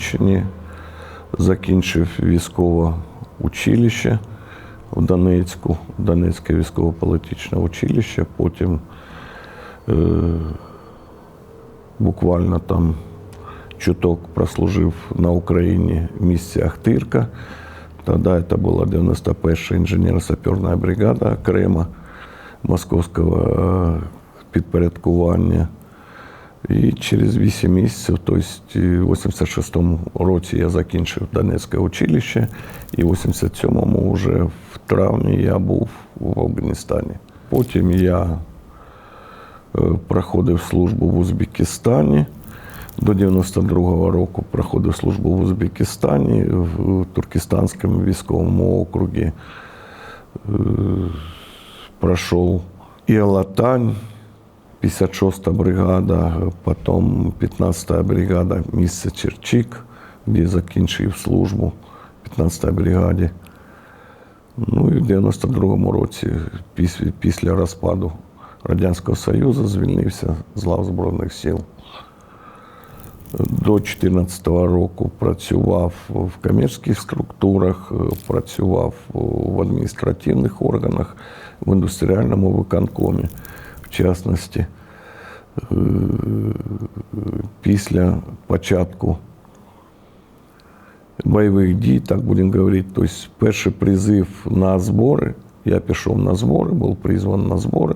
Донеччині, закінчив військове училище в Донецьку, Донецьке військово-політичне училище. Потім е, буквально там чуток прослужив на Україні в місті Ахтирка. Тогда это была 91-я інженерно-саперна бригада окрема московського е, підпорядкування. І через 8 місяців, тобто в 86-му році я закінчив Донецьке училище, і в 87-му вже в травні я був в Афганістані. Потім я е, проходив службу в Узбекистані. До 92-го року проходив службу в Узбекистані в Туркестанському військовому округі. Е, Пройшов і Алатань, 56-та бригада, потім 15-та бригада місце Черчик, де закінчив службу в 15-й бригаді. Ну і в 92-му році, після, розпаду Радянського Союзу, звільнився з лав Збройних сил. До 2014 року працював в комерційних структурах, працював в адміністративних органах, в індустріальному виконкомі, в частності. Е, Після початку бойових дій, так будемо говорити, тобто перший призив на збори, я пішов на збори, був призваний на збори,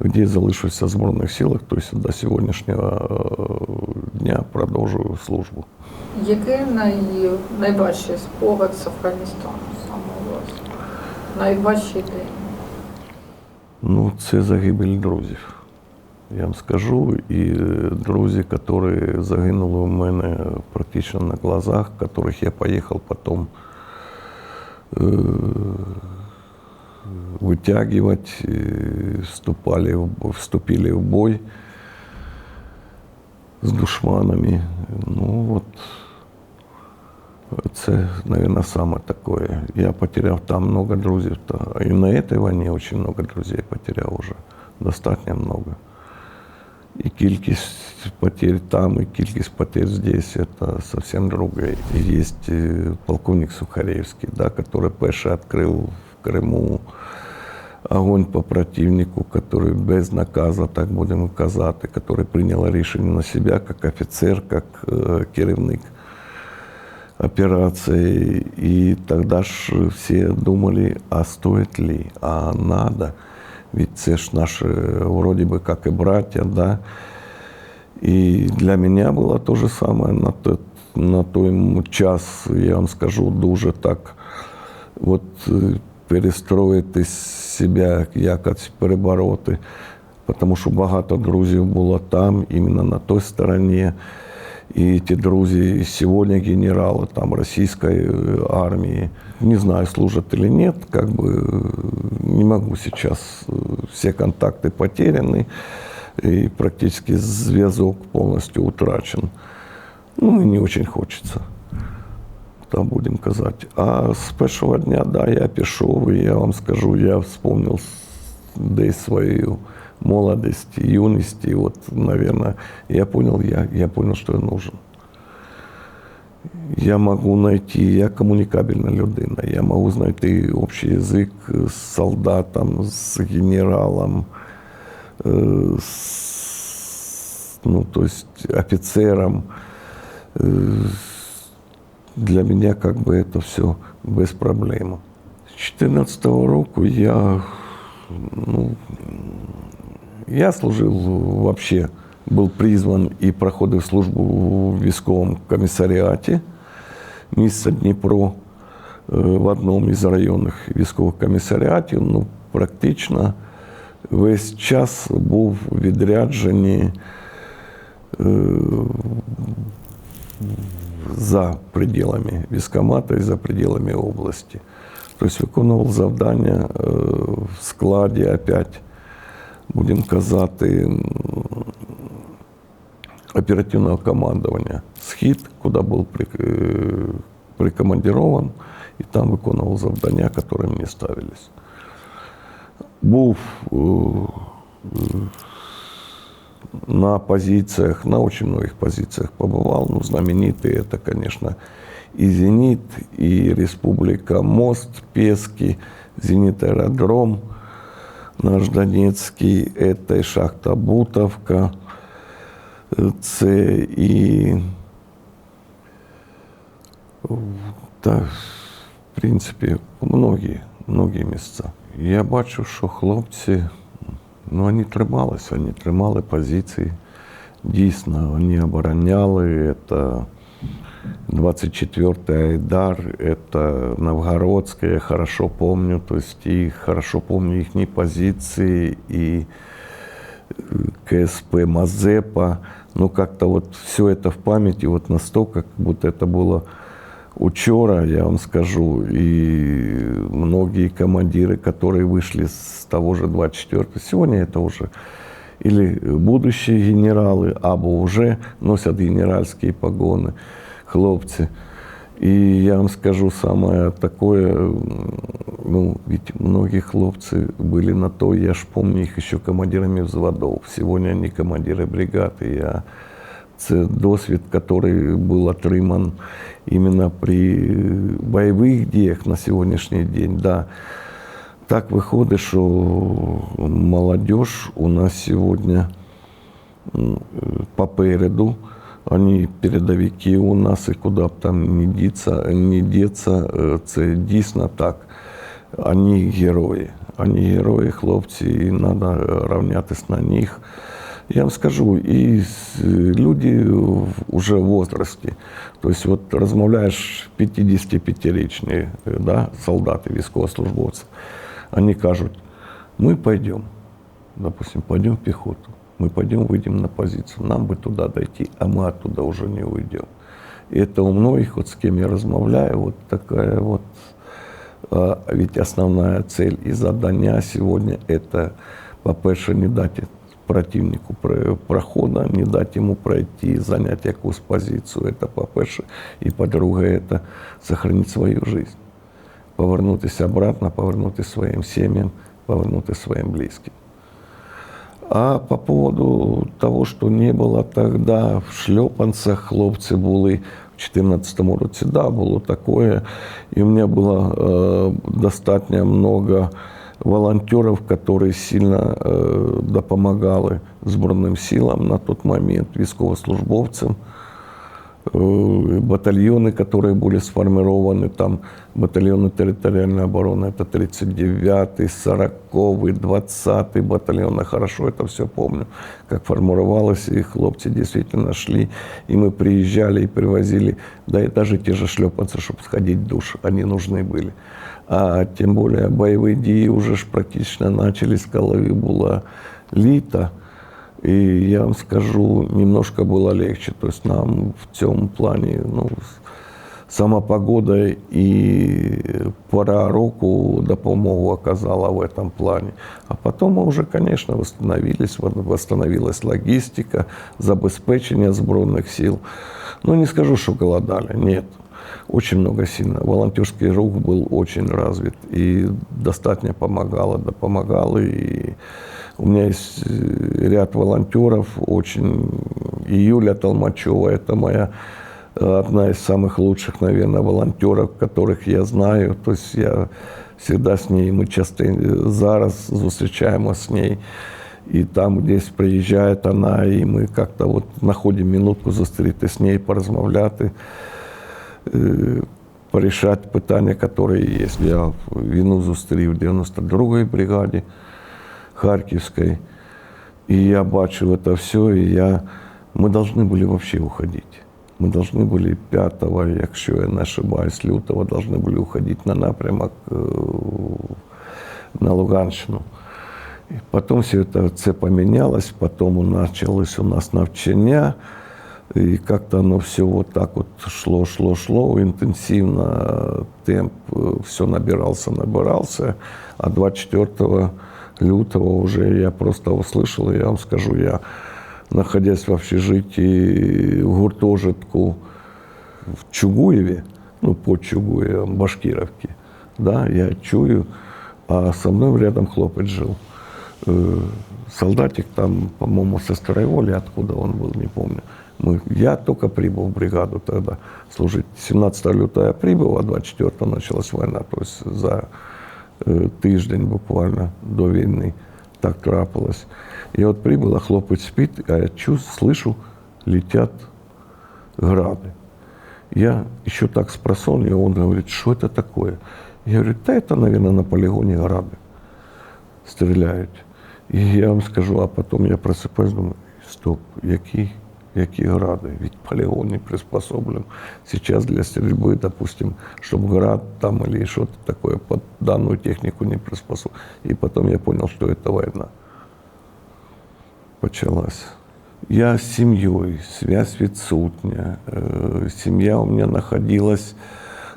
де залишився в Збройних силах, тобто до сьогоднішнього е, дня продовжую службу. Який най... найважчий спогад з Афганістану саме у вас? Найважчий день? Ну, це загибель друзів. Я вам скажу, і е, друзі, які загинули у мене практично на глазах, яких я поїхав потім е, витягувати, е, вступали, в- вступили в бой з душманами. Ну, от, це, наверное, самое такое. Я потерял там много друзей. та- И на этой войне очень много друзей потерял уже. Достатньо много. І кількість потерь там, і кількість потерь здесь это совсем другое. И есть э, полковник Сухаревский, да, который перший открыл в Криму огонь по противнику, который без наказу, так будемо казати, который прийняв рішення на себя как офицер, как э, керівник Операции. И тогда ж все думали, а стоит ли, а надо. Ведь це ж наши вроде бы как и братья, да. И для меня было то же самое на тот, на той час, я вам скажу, дуже так от е, перестроїти себе, якось перебороти. Тому що багато друзів було там, іменно на той стороні. И эти друзья сегодня генералы там российской э, армии, не знаю, служат или нет, как бы э, не могу сейчас, э, все контакты потеряны, и практически зв'язок полностью утрачен. Ну, и не очень хочется, там будем казати. А з першого дня, да, я пішов, і я вам скажу, я вспомнил десь свою молодость, юность, и вот, наверное, я понял, я, я понял, что я нужен. Я можу знайти, я комунікабельна людина, я можу знайти общий язик з солдатом, з генералом, з, ну, то есть офицером. Э, Для меня как бы это все без проблем. З 2014 року я, ну, я служив вообще, був призван і проходив службу в військовому комісаріаті міста Дніпро е, в одному із районних військових комісаріатів. Ну, практично весь час був відряджений е, за пределами військкомата і за пределами області. Тобто виконував завдання е, в складі опять, будемо казати, м, оперативного командування «Схід», куди був при- е, прикомандирован, і там виконував завдання, які мені ставились. Був е, на позициях, на очень многих позициях побывал. Ну, знаменитые это, конечно, и «Зенит», и «Республика Мост», «Пески», «Зенит Аэродром», наш Донецкий, это и шахта Бутовка, э, це і та, в принципі, многі, многі місця. Я бачу, що хлопці, ну, вони трималися, вони тримали позиції. Дійсно, вони обороняли. Это 24-й Айдар, это Новгородская, я хорошо помню, то есть и хорошо помню их позиции, и э, КСП Мазепа. Ну, как-то вот все это в памяти, вот настолько, как будто это было учера, я вам скажу, и многие командиры, которые вышли с того же 24-го, сегодня это уже или будущие генералы, або уже носят генеральские погоны, хлопцы. И я вам скажу самое такое, ну, ведь многие хлопцы были на то, я ж помню их еще командирами взводов. Сегодня они командиры бригады. Я це досвід, який був отриман іменно при бойових діях на сьогоднішній день. Да. Так виходить, що молодежь у нас сьогодні м, попереду. Они передовики у нас, і куди б там не діться, не діться, е, це дійсно так. Вони герої. Вони герої, хлопці, і треба рівнятися на них. Я вам скажу, и с- люди в- уже в возрасте, то есть вот розмовляєш 55-річні да, солдати, військовослужбовці, они кажут, мы пойдем, допустим, пойдем в пехоту, мы пойдем, выйдем на позицию, нам бы туда дойти, а мы оттуда уже не уйдем. И это у многих, вот с кем я размовляю, вот такая вот, а, ведь основная цель и задання сегодня это, по-перше, не дати противнику про- прохода, не дати йому пройти, зайняти якусь позицію. Это по-перше. І по-друге, это сохранить свою жизнь. Повернутися обратно, повернутися своїм сім'ям, повернутися своїм близьким. А по поводу того, що не було тогда в шльопанцях, хлопці були в 2014 році, да, було таке. І у мене було е, достатньо много волонтерів, які сильно е, допомагали Збройним силам на той момент, військовослужбовцям. Э, батальоны, которые были сформированы, там батальоны территориальной обороны, это 39-й, 40-й, 20-й батальон, я хорошо это все помню, как формировалось, и хлопцы действительно шли, и мы приезжали и привозили, да и даже те же шлепанцы, чтобы сходить в душ, они нужны были. А тем более боевые дії уже ж практично начались, коли була літо, и я вам скажу, немножко было легче. То есть нам в цьому плане, ну, сама погода и пора року допомогу оказала в этом плане. А потом мы уже, конечно, восстановились, во- восстановилась логистика, забезпечение Збройных сил. Ну, не скажу, что голодали, нет Очень много сильно. Волонтерский рух был очень развит и достаточно помогало, да помогал. И у меня есть э, ряд волонтеров, очень. И Юля Толмачева, это моя э, одна из самых лучших, наверное, волонтеров, которых я знаю. То есть я всегда с ней, мы часто э, зараз зустрічаємо з ней. І там десь приїжджає вона, і ми як-то от знаходимо минутку зустріти з нею, порозмовляти, е, порішати питання, які є. Я війну зустрів в 92-й бригаді Харківській, і я бачив це все, і я... ми повинні були взагалі уходити. Мы должны были 5, якщо я не ошибаюсь, лютого, должны были уходить на напрямок е, на Луганщину. І потім все це, це помінялось, потім почалось у нас навчання, і как-то оно все вот так вот шло, шло, шло, интенсивно темп э, все набирался, набирался, а 24 лютого уже я просто услышал, и я вам скажу, я, находясь в общежитии в гуртожитку в Чугуеве, ну, под Чугуевом, Башкировке, да, я чую, а со мной рядом хлопець жил. э, солдатик там, по-моему, со Старой откуда он был, не помню. Мы, я только прибыл в бригаду тогда служить. 17 лютого я прибыл, а 24 началась война. То есть за э, тиждень буквально до войны так трапилось. Я вот прибыл, а хлопать спит, а я чувствую, слышу, летят грады. Я еще так с просонья, он говорит, что это такое? Я говорю, да это, наверное, на полигоне грады стреляют. І я вам скажу, а потім я просипаюсь, думаю, стоп, які, які гради? Ведь полигон не приспособлен сейчас для стрельбы, допустим, чтобы град там или что-то такое под данную технику не приспособлен. И потом я понял, что это война почалась. Я с семьей, связь відсутня. Э, Семья у меня находилась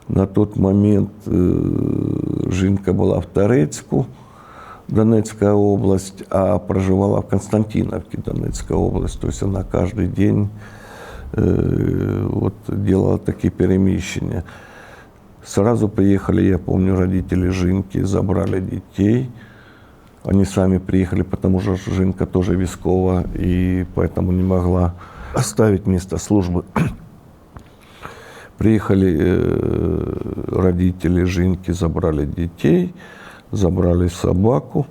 на тот момент, э, жінка була в Торецку, Донецкая область, а проживала в Константиновке, Донецкая область. То есть она каждый день э, вот, делала такие перемещения. Сразу приехали, я помню, родители Жинки, забрали детей. Они сами приехали, потому что Жинка тоже вискова, и поэтому не могла оставить место службы. Приехали э, родители Жинки, забрали детей, забрали собаку.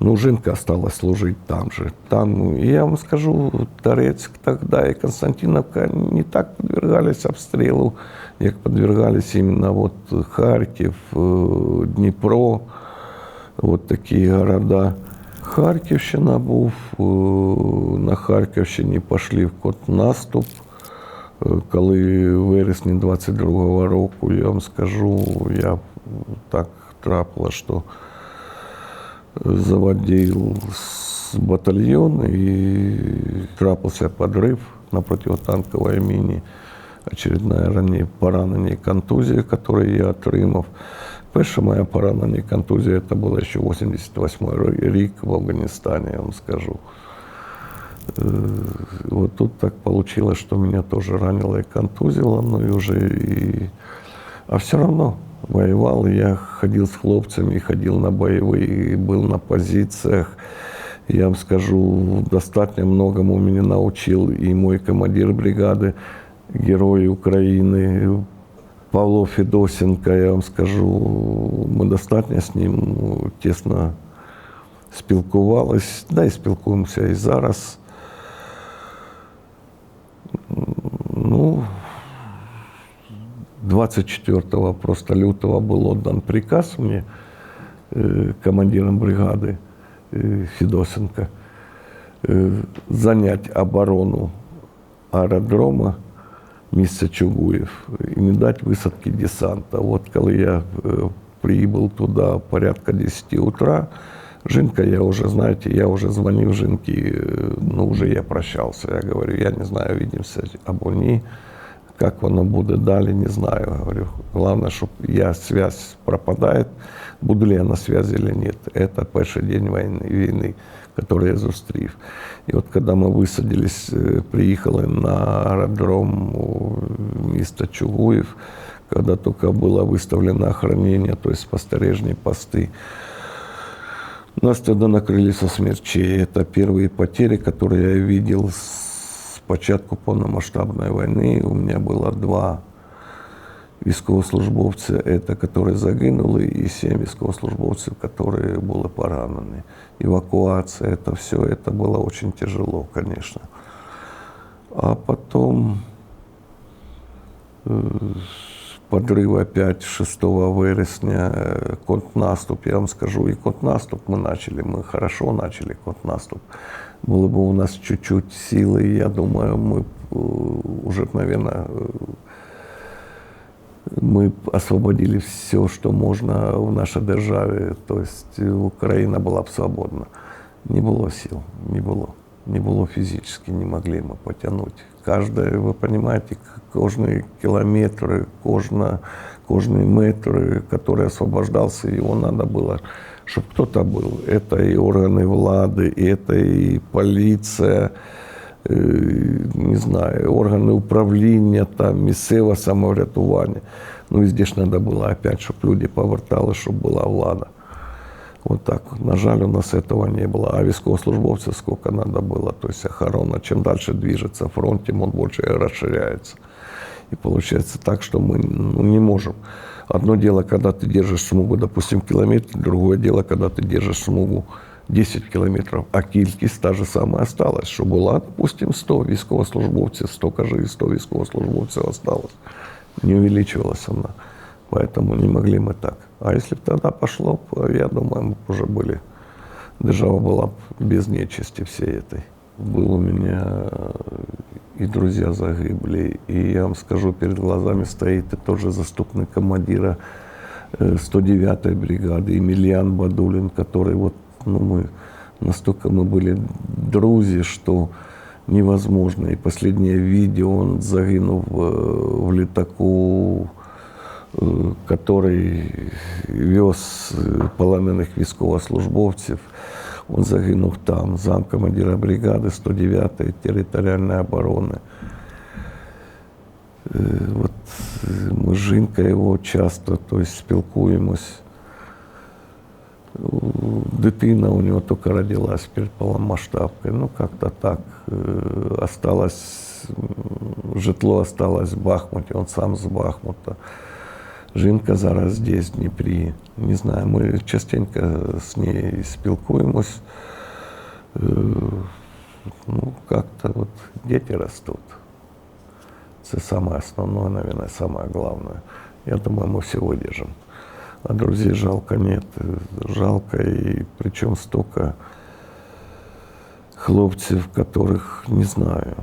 Ну, Жинка осталась служить там же. Там, и я вам скажу, Торецк тогда и Константиновка не так подвергались обстрелу, как подвергались именно вот Харьков, э, Днепро, вот такие города. Харківщина був, е, на Харківщині пішли в контрнаступ. Е, Коли в вересні 22-го року, я вам скажу, я так трапило, що заводил с батальон и трапился подрыв на противотанковой мине. Очередное ранее поранение контузия, которую я отримав. Перша моя поранення контузія, это было еще 88 рік в Афганистане, я вам скажу. Э, Вот тут так получилось, что меня тоже ранило и контузило, но и уже и... А все равно воевал, и я ходил с хлопцами, ходил на боевые, был на позициях. Я вам скажу, достаточно многому меня научил и мой командир бригады, герой Украины, Павло Федосенко, я вам скажу, ми достатньо з ним ну, тісно спілкувались, да і спілкуємося і зараз. 24 просто лютого был отдан приказ мне э, командиром бригады э, Федосенко э, занять оборону аэродрома місця Чугуїв і не дати висадки десанта. От коли я э, прибыл туда порядка 10 утра, Жинка, я уже, знаете, я уже звонил Жинке, э, ну, уже я прощался. Я говорю, я не знаю, увидимся або ні. Как воно буде далі, не знаю. Говорю, главное, щоб я связь пропадает, буду ли я на связи или нет. Это перший день войны, війни, который я зустрів. І от коли ми висадились, е, приїхали на аеродром у міста Чугуїв, когда только было выставлено охранение, то есть спостережные посты, нас тогда накрыли со смерчей. Это первые потери, которые я видел с початку полномасштабной войны. У меня было два військовослужбовці, это, которые загинули, и семь військовослужбовців, которые были поранены. Эвакуация, это все, это было очень тяжело, конечно. А потом э, подрыв опять 6 вересня, э, контрнаступ, я вам скажу, и контрнаступ мы начали, мы хорошо начали контрнаступ. Было бы у нас чуть-чуть силы, я думаю, мы э, уже, наверное, мы освободили все, что можно в нашей державе. То есть Украина была бы свободна. Не было сил, не было. Не было физически, не могли мы потянуть. Каждое, вы понимаете, кожный километр, кожна, кожный метр, который освобождался, его надо было, чтобы кто-то был. Это и органы влады, это и полиция, е, не знаю, органи управління, там, місцеве самоврятування. Ну, і здесь треба було опять, щоб люди повертали, щоб була влада. Вот так. На жаль, у нас этого не было. А військовослужбовцев сколько надо было. То есть охрана, чем дальше движется фронт, тем он больше расширяется. И получается так, что мы ну, не можем. Одно дело, когда ты держишь смугу, допустим, километр, другое дело, когда ты держишь смугу 10 километров, а кількість та же самая осталась, що була, допустим, 100 військовослужбовців, столько же и 100 військовослужбовців осталось. Не увеличивалась она. Поэтому не могли мы так. А если бы тогда пошло, б, я думаю, мы б уже были, держава была б без нечисти всей этой. Был у меня э, и друзья загибли, и я вам скажу, перед глазами стоит и тоже заступник командира э, 109-й бригады Емельян Бадулин, который вот, ну, мы настолько мы были друзья, что невозможно. И последнее видео, он загинув э, в літаку, э, который вез э, полонених військовослужбовців. Он загинув там, замкомандира бригади 109-ї територіальної оборони. Е, От е, ми з жінкою його часто то есть, спілкуємось. У- Дитина у него только родилась перед полномасштабкой. Ну, как-то так. Э, Осталось, м, житло осталось в Бахмуте, он сам с Бахмута. Жінка зараз здесь, в Дніпрі. Не знаю, ми частенько з нею спілкуємось. Е, Ну, как-то вот дети растут. Это самое основное, наверное, самое главное. Я думаю, мы все выдержим. А друзей жалко нет. Э, Жалко, и причем столько хлопцев, которых не знаю.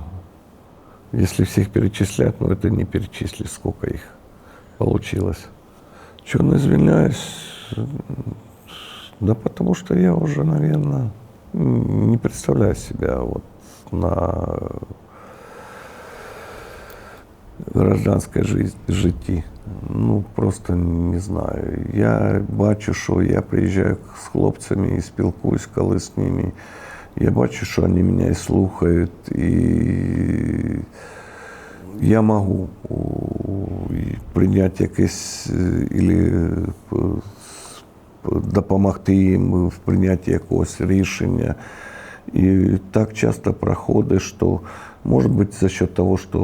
Если всех перечислять, ну это не перечислить, сколько их получилось. Чего не извиняюсь? Да потому что я уже, наверное, не представляю себя вот на гражданській житті, житті. Ну, просто не знаю. Я бачу, що я приїжджаю з хлопцями і спілкуюсь коли з ними. Я бачу, що вони мене і слухають, і я можу у- і прийняти якесь е, ілі п- п- допомогти їм в прийнятті якогось рішення. І так часто проходить, що может быть за счет того, что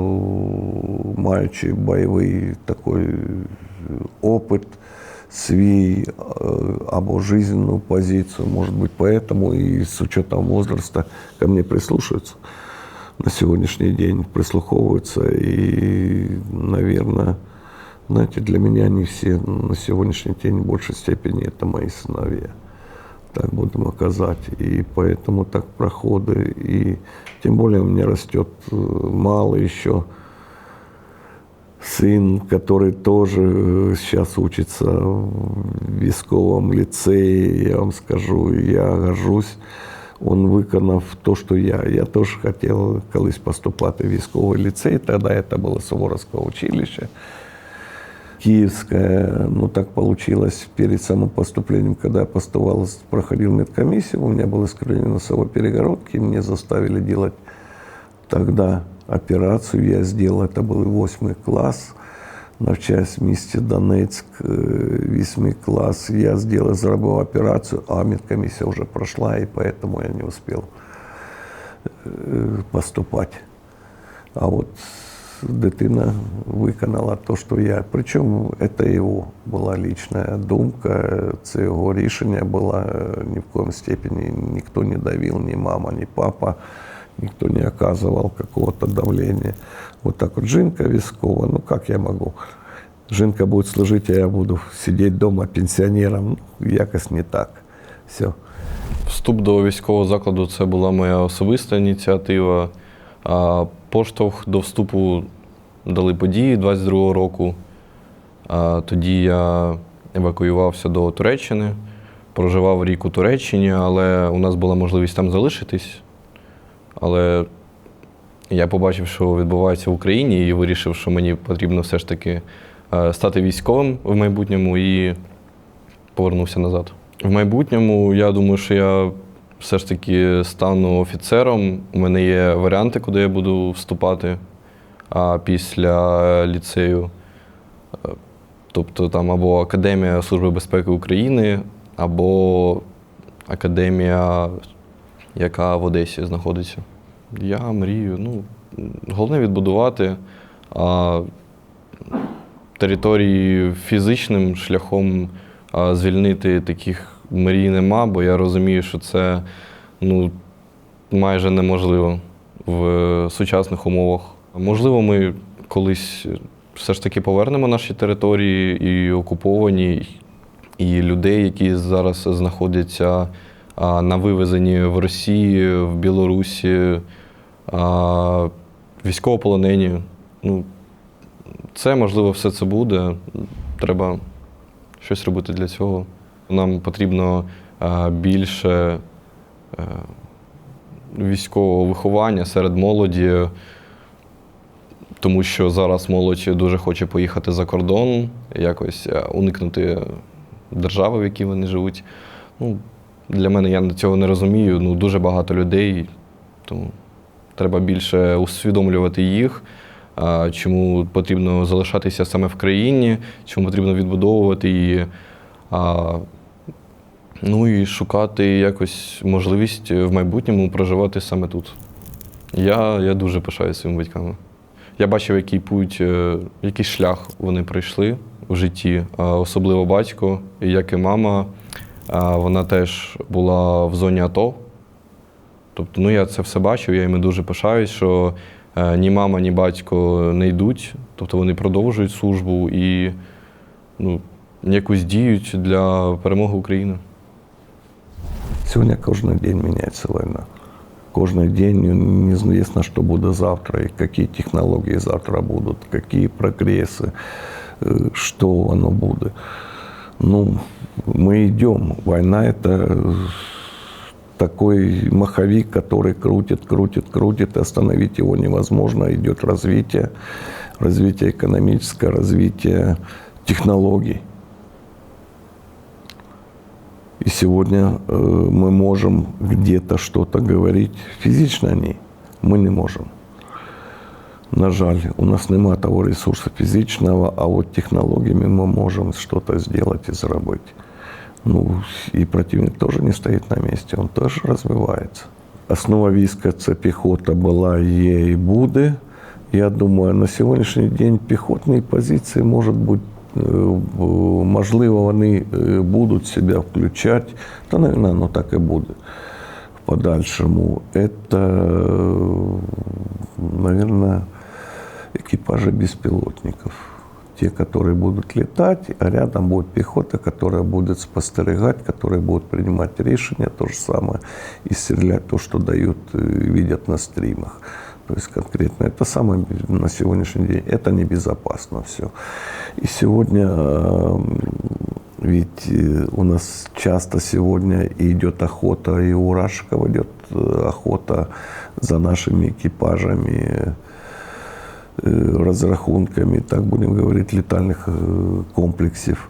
маючи бойовий такой опыт, свій э, або жизненную позицию, может быть, поэтому и с учетом возраста ко мне прислушиваются на сегодняшний день, прислуховываются. И, наверное, знаете, для меня они все на сегодняшний день в большей степени это мои сыновья так будем оказать. И поэтому так проходы. И тем более у меня растет э, малый еще сын, который тоже э, сейчас учится в військовом ліцеї, я вам скажу, і я горжусь. Он виконав то, що я. Я теж хотів колись поступати в військовий ліцей, тоді це було Суворовське училище. Киевская, ну так получилось перед самым поступлением, когда я поступал, проходил медкомиссию, у меня было искривление носовой перегородки, мне заставили делать тогда операцию, я сделал, это был восьмий класс, навчаюсь в місті Донецьк, э, восьмий класс, я сделал, зробив операцию, а медкомиссия уже прошла, и поэтому я не успел э, поступать. А от дитина виконала те, що я. Причому це його була лічна думка, це його рішення було. Ні в коем степені ніхто не давив, ні мама, ні папа, Ніхто не оказував какого-то давления. Вот так вот жінка військова, ну як я можу? Жінка буде служити, а я буду сидіти вдома пенсіонером. Ну, якось не так. Все. Вступ до військового закладу це була моя особиста ініціатива. А поштовх до вступу дали події 22-го року. А тоді я евакуювався до Туреччини, проживав рік у Туреччині, але у нас була можливість там залишитись. Але я побачив, що відбувається в Україні, і вирішив, що мені потрібно все ж таки е, стати військовим в майбутньому і повернувся назад. В майбутньому я думаю, що я все ж таки стану офіцером. У мене є варіанти, куди я буду вступати а, після ліцею. Е, Тобто там або Академія Служби безпеки України, або академія, яка в Одесі знаходиться. Я мрію, ну, головне відбудувати, а території фізичним шляхом а, звільнити таких мрій нема, бо я розумію, що це ну, майже неможливо в сучасних умовах. Можливо, ми колись все ж таки повернемо наші території і окуповані, і людей, які зараз знаходяться на вивезенні в Росії, в Білорусі, військовополонені. Ну, це можливо все це буде. Треба щось робити для цього. Нам потрібно більше е, військового виховання серед молоді, тому що зараз молодь дуже хоче поїхати за кордон, якось е, уникнути держави, в якій вони живуть. Ну, для мене я цього не розумію. Ну, дуже багато людей, тому треба більше усвідомлювати їх, чому потрібно залишатися саме в країні, чому потрібно відбудовувати її. Ну і шукати якось можливість в майбутньому проживати саме тут. Я, я дуже пишаюся своїми батьками. Я бачив, який путь, е, який шлях вони пройшли в житті, особливо батько, як і мама. Вона теж була в зоні АТО. Тобто, ну я це все бачив, я їм дуже пишаюсь, що е, ні мама, ні батько не йдуть, тобто вони продовжують службу і ну, якось діють для перемоги України. Сегодня кожен день меняется война. Кожный день неизвестно, что будет завтра, и какие технологии завтра будут, какие прогрессы, э, что оно будет. Ну, мы идем. Война – это такой маховик, который крутит, крутит, крутит, остановить его невозможно. Идет развитие, развитие экономическое, развитие технологий. И сегодня э, мы можем где-то что-то говорить физично о ней. Мы не можем. На жаль, у нас нема того ресурсу физичного, а вот технологиями мы можем что-то сделать и заработать. Ну, и противник тоже не стоит на месте, он тоже развивается. Основа війська це піхота була, є і буде. Я думаю, на сьогоднішній день піхотні позиції можуть бути, е, в- можливо, вони е, будуть себе включати, та, мабуть, ну так і буде в подальшому. Это, наверное, экипажи беспилотников. Те, которые будут летать, а рядом будет пехота, которая будет спостерегать, которая будет принимать решения, то же самое, и стрелять то, что дают, э, видят на стримах. То есть конкретно это самое на сегодняшний день, это небезопасно все. И сегодня ведь э, у нас часто сегодня идет охота, и у Рашикова идет э, охота за нашими экипажами, разрахунками, так будем говорить, летальных э, комплексов.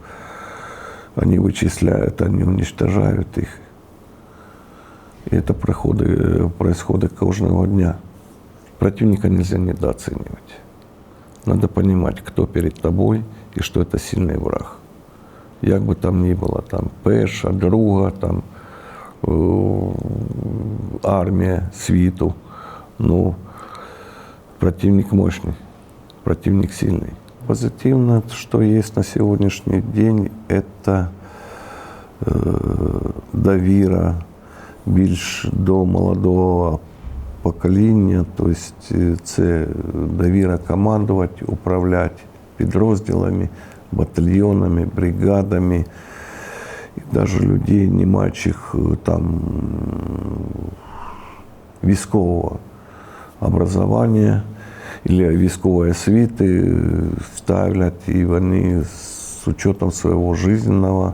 Они вычисляют, они уничтожают их. И это проходы, э, происходит каждого дня. Противника нельзя недооценивать. Надо понимать, кто перед тобой и что это сильный враг. Як би там ни було, там перша, друга, там армія світу. Ну, противник мощный, противник сильный. Позитивно, что есть на сегодняшний день, это э, довіра більш до молодого покоління, тобто е, це довіра командувати, управляти підрозділами, батальйонами, бригадами, і навіть людей, не маючих е, там військового образування или військової освіти е, ставлять, і вони з учетом своего жизненного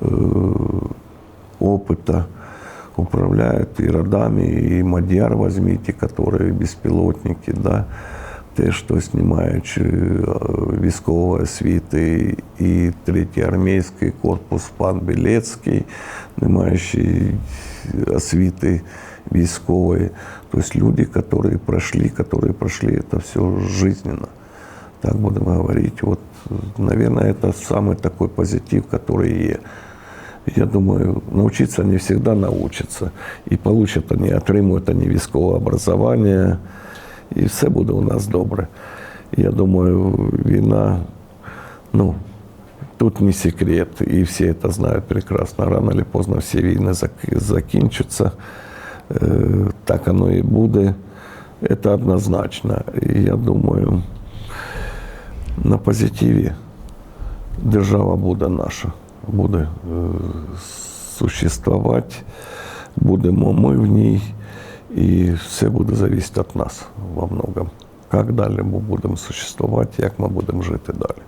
э, опыта управляют и родами, и Мадьяр возьмите, которые беспилотники, да, теж то знімаючи е, військової освіти, і третій армійський корпус пан Білецький, не маючи освіти військової. Тобто люди, які пройшли, які пройшли це все жизненно. Так будем говорить. Вот, наверное, это самый такой позитив, который есть. Я думаю, научиться они всегда научатся. І получат они, отримують они військове образування, і все буде у нас добре. Я думаю, війна, ну, тут не секрет, і всі это знають прекрасно. Рано или поздно всі війни зак- закінчаться. Е, Так оно і буде. Это однозначно. І я думаю, на позитиві держава буде наша, буде е, существувати, будемо ми в ній, і все буде залежати від нас во многом. Як далі ми будемо существувати, як ми будемо жити далі.